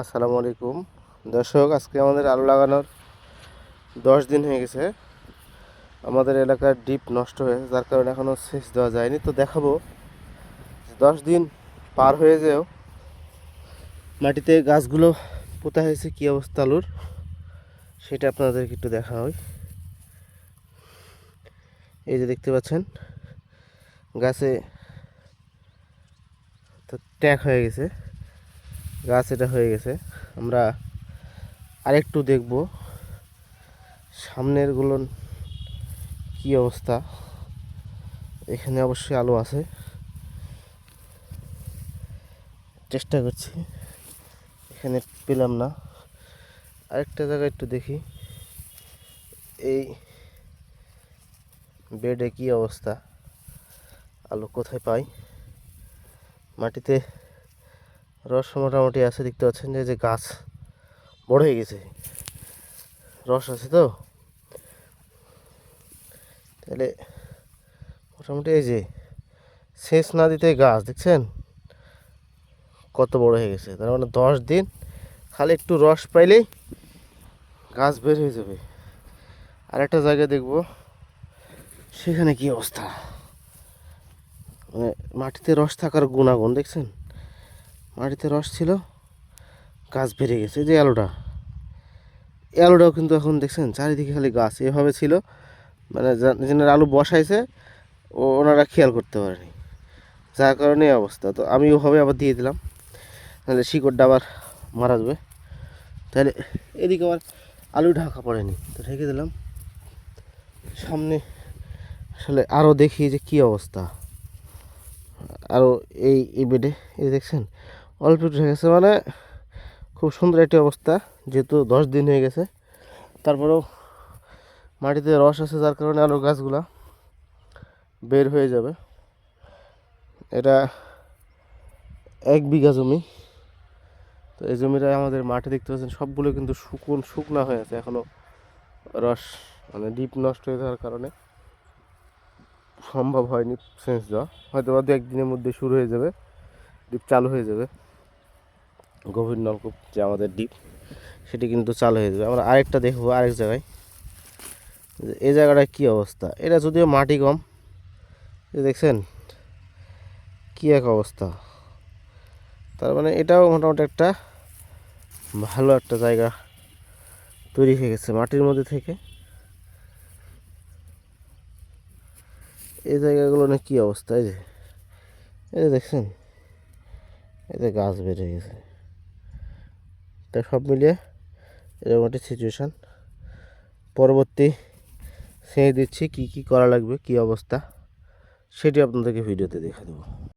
আসসালামু আলাইকুম। দর্শক, আজকে আমাদের আলু লাগানোর দশ দিন হয়ে গেছে। আমাদের এলাকার ডিপ নষ্ট হয়েছে যার কারণে এখনও সেচ দেওয়া যায়নি। তো দেখাবো, দশ দিন পার হয়ে যেও, মাটিতে গাছগুলো পোতা হয়েছে, কী অবস্থা আলুর? সেটা আপনাদেরকে একটু দেখা হয় এই যে দেখতে পাচ্ছেন, গাছে তো ট্যাক হয়ে গেছে। গাছ এটা হয়ে গেছে। আমরা আরেকটু দেখব সামনেরগুলো কি অবস্থা। এখানে অবশ্যই আলো আছে। চেষ্টা করছি। এখানে পেলাম না। আরেকটা জায়গায় একটু দেখি। এই বেডে কি অবস্থা? আলো কোথায় পাই? মাটিতে রস মোটামুটি আছে, দেখতে পাচ্ছেন যে যে গাছ বড় হয়ে গেছে। রস আছে তো? তাহলে মোটামুটি এই যে শেষ না দিতে গাছ, দেখছেন? কত বড় হয়ে গেছে। তার মানে দশ দিন খালি একটু রস পাইলেই গাছ বের হয়ে যাবে। আর একটা জায়গা দেখব, সেখানে কি অবস্থা? মানে মাটিতে রস থাকার গুণাগুণ, দেখছেন? মাটিতে রস ছিল, গাছ বেড়ে গেছে। এই যে এই আলুটাও কিন্তু এখন দেখছেন চারিদিকে খালি গাছ, এভাবে ছিল। মানে যেনার আলু বসাইছে, ও ওনারা খেয়াল করতে পারেনি। যার কারণে অবস্থা। তো আমি ওভাবে আবার দিয়ে দিলাম তাহলে শিকড়টা আবার মারা যাবে। তাহলে এদিকে আবার আলু ঢাকা পড়েনি, তো ঢেকে দিলাম। সামনে আসলে আরও দেখি যে কী অবস্থা। আরও এই এই বেডে, এই দেখছেন অল্প হয়ে গেছে মানে খুব সুন্দর একটি অবস্থা, যেহেতু দশ দিন হয়ে গেছে। তারপরেও মাটিতে রস আছে, যার কারণে আলুর গাছগুলা বের হয়ে যাবে। এটা এক বিঘা জমি। তো এই জমিটা আমাদের মাঠে দেখতে পাচ্ছেন, সবগুলো কিন্তু শুকন, শুকনা হয়ে আছে। এখনও রস মানে ডিপ নষ্ট হয়ে যাওয়ার কারণে সম্ভব হয়নি সেন্স দেওয়া। হয়তো বা দু একদিনের মধ্যে শুরু হয়ে যাবে, ডিপ চালু হয়ে যাবে। গভীর নলকূপ যে আমাদের ডিপ সেটি কিন্তু চালু হয়ে যাবে। আমরা আরেকটা দেখব আরেক জায়গায়। যে এই জায়গাটায় কী অবস্থা? এটা যদিও মাটি কম এই যে দেখছেন? কী এক অবস্থা। তার মানে এটাও মোটামুটি একটা ভালো একটা জায়গা তৈরি হয়ে গেছে মাটির মধ্যে থেকে। এই জায়গাগুলো না কী অবস্থা? এই যে এই যে দেখছেন? এতে গাছ বেড়ে গেছে। তা সব মিলিয়ে এরকম একটা সিচুয়েশান পরবর্তী সেই দিচ্ছি কি কি করা লাগবে, কি অবস্থা, সেটি আপনাদেরকে ভিডিওতে দেখা দেবো।